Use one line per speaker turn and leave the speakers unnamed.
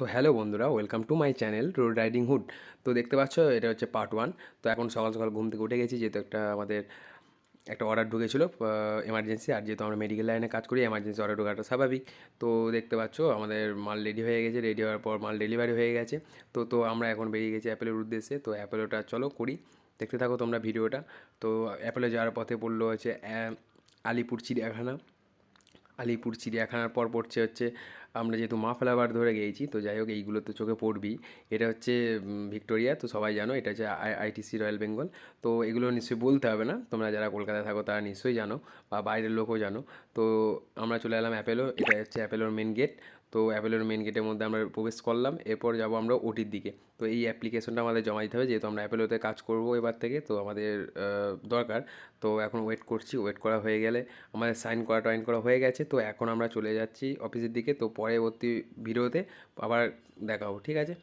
তো হ্যালো বন্ধুরা welcome to my channel road riding hood তো দেখতে পাচ্ছ, এটা হচ্ছে পার্ট ওয়ান তো এখন সকাল সকাল ঘুম থেকে উঠে গেছি, যেহেতু একটা আমাদের একটা অর্ডার ঢুকেছিল এমার্জেন্সি আর যেহেতু আমরা মেডিকেল লাইনে কাজ করি এমার্জেন্সি অর্ডার ঢোকাটা স্বাভাবিক। তো দেখতে পাচ্ছ, আমাদের মাল রেডি হয়ে গেছে রেডি হওয়ার পর মাল ডেলিভারি হয়ে গেছে। তো তো আমরা এখন বেরিয়ে গেছি অ্যাপেলের উদ্দেশ্যে। তো অ্যাপেলোটা চলো করি। দেখতে থাকো তোমরা ভিডিওটা। তো অ্যাপেলে যাওয়ার পথে পড়ল হচ্ছে আলিপুর চিড়িয়াখানা। আলিপুর চিড়িয়াখানার পর পড়ছে হচ্ছে আমরা যেহেতু মা মাফলাবার ধরে গিয়েছি, তো যাই হোক এইগুলো তো চোখে পড়বি এটা হচ্ছে ভিক্টোরিয়া, তো সবাই জানো, এটা হচ্ছে আইটিসি রয়্যাল বেঙ্গল। তো এগুলো নিশ্চয়ই বলতে হবে না, তোমরা যারা কলকাতায় থাকো তারা নিশ্চয়ই জানো, বা বাইরের লোকও জানো। তো আমরা চলে এলাম অ্যাপেলো, এটা হচ্ছে অ্যাপেলোর মেন গেট তো অ্যাপেলোর মেন গেটের মধ্যে আমরা প্রবেশ করলাম, এরপর যাব আমরা ওটির দিকে। তো এই অ্যাপ্লিকেশনটা আমাদের জমা দিতে হবে, যেহেতু আমরা অ্যাপেলোতে কাজ করব এবার থেকে, তো আমাদের দরকার। তো এখন ওয়েট করছি ওয়েট করা হয়ে গেলে, আমাদের সাইন করা টয়েন করা হয়ে গেছে, তো এখন আমরা চলে যাচ্ছি অফিসের দিকে। তো পরবর্তী ভিডিওতে আবার দেখা হবে ঠিক আছে?